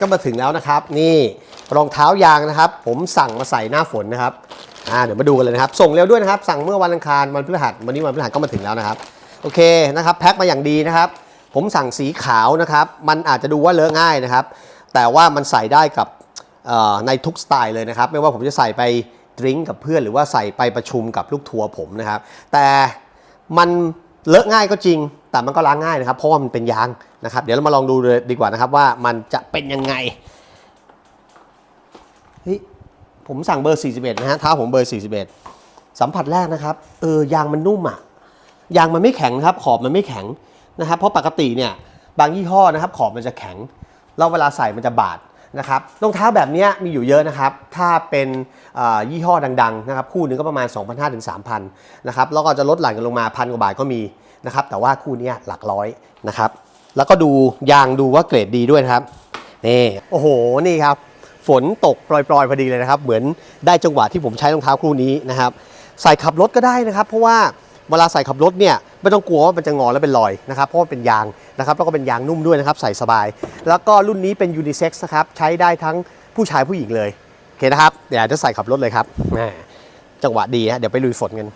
ก็มาถึงแล้วนะครับ นี่รองเท้ายางนะครับ ผมสั่งมาใส่หน้าฝนนะครับอ่าเดี๋ยวมาดูกันเลยนะครับ ส่งเร็วด้วยนะครับ สั่งเมื่อวันอังคารวันพฤหัสวันนี้วันพฤหัสก็มาถึงแล้วนะครับ โอเคนะครับแพ็คมาอย่างดีนะครับ ผมสั่งสีขาวนะครับ มันอาจจะดูว่าเลอะง่ายนะครับ แต่ว่ามันใส่ได้กับเอ่อในทุกสไตล์เลยนะครับ ไม่ว่าผมจะใส่ไปดริงก์กับเพื่อนหรือว่าใส่ไปประชุมกับลูกทัวร์ผมนะครับ แต่มันเลอะง่ายก็จริง แต่มันก็ล้างง่ายนะครับ เพราะว่ามันเป็นยางนะครับ เดี๋ยวเรามาลองดูเลยดีกว่านะครับว่ามันจะเป็นยังไงเฮ้ยผมสั่งเบอร์ 41 นะฮะเท้าผมเบอร์ 41 สัมผัสแรกนะครับ เออยางมันนุ่มอะ ยางมันไม่แข็งนะครับ ขอบมันไม่แข็งนะครับ เพราะปกติเนี่ยบางยี่ห้อนะครับขอบมันจะแข็ง แล้วเวลาใส่มันจะบาดนะครับรองเท้าแบบนี้มีอยู่เยอะนะครับ ถ้าเป็นยี่ห้อดังๆนะครับคู่หนึ่งก็ประมาณ 2,500ถึง3,000นะครับแล้วก็จะลดหลั่นกันลงมาพันกว่าบาทก็มี นะครับ แต่ว่าคู่นี้หลักร้อยนะครับ แล้วก็ดูยางดูว่าเกรดดีด้วยนะครับ นี่ โอ้โห นี่ครับ ฝนตกปล่อยๆพอดีเลยนะครับ เหมือนได้จังหวะที่ผมใช้รองเท้าคู่นี้นะครับ ใส่ขับรถก็ได้นะครับ เพราะว่าเวลาใส่ขับรถเนี่ยไม่ต้องกลัวว่ามันจะงอแล้วเป็นรอยนะครับ เพราะว่าเป็นยางนะครับ แล้วก็เป็นยางนุ่มด้วยนะครับ ใส่สบาย แล้วก็รุ่นนี้เป็นยูนิเซ็กซ์นะครับ ใช้ได้ทั้งผู้ชายผู้หญิงเลย โอเคนะครับ เดี๋ยวจะใส่ขับรถเลยครับจังหวะดีฮะ เดี๋ยวไปลุยฝนกัน